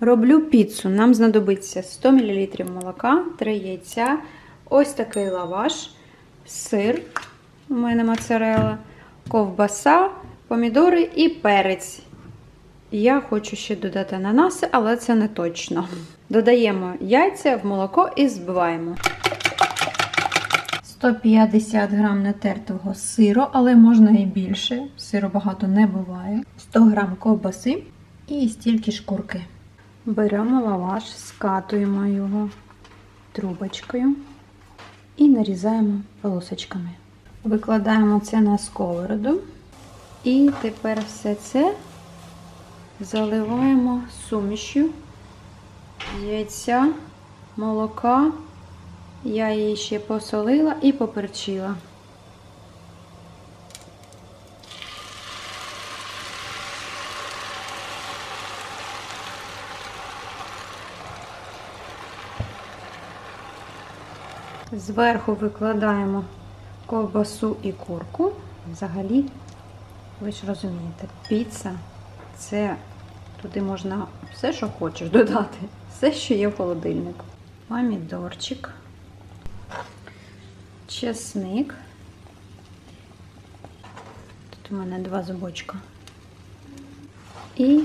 Роблю піцу. Нам знадобиться 100 мл молока, 3 яйця, ось такий лаваш, сир, у мене моцарелла, ковбаса, помідори і перець. Я хочу ще додати ананаси, але це не точно. Додаємо яйця в молоко і збиваємо. 150 грам натертого сиру, але можна і більше. Сиру багато не буває. 100 грам ковбаси і стільки шкурки. Беремо лаваш, скатуємо його трубочкою і нарізаємо полосочками. Викладаємо це на сковороду. І тепер все це заливаємо сумішю яйця, молока. Я її ще посолила і поперчила. Зверху викладаємо ковбасу і курку. Взагалі, ви ж розумієте, піца це туди можна все, що хочеш додати, все, що є в холодильнику. Помідорчик, чесник. Тут у мене два зубочка. І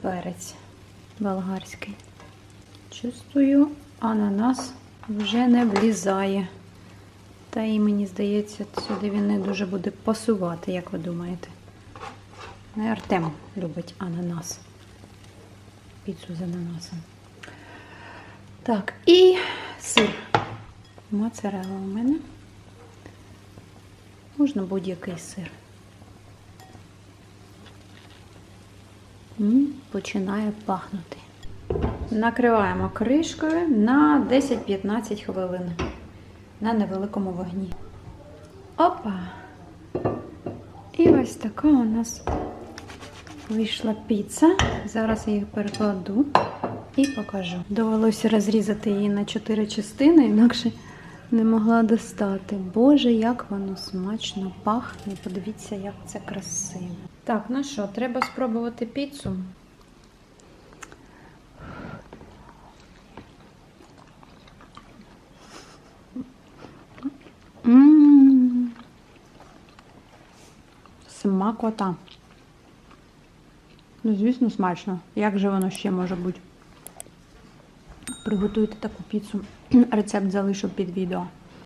перець болгарський. Чувствую, ананас вже не влізає. Та і мені здається, сюди він не дуже буде пасувати, як ви думаєте. Не Артем любить ананас. Піцу з ананасом. Так, і сир. Моцарелла у мене. Можна будь-який сир. М, Починає пахнути. Накриваємо кришкою на 10-15 хвилин на невеликому вогні. Опа! І ось така у нас вийшла піца. Зараз я її перекладу і покажу. Довелося розрізати її на 4 частини, інакше не могла достати. Боже, як воно смачно пахне. Подивіться, як це красиво. Так, ну що, треба спробувати піцу. Ммм. Смакота. Ну, звісно, смачно. Як же воно ще може бути? Приготуйте таку піцу. Рецепт залишу під відео.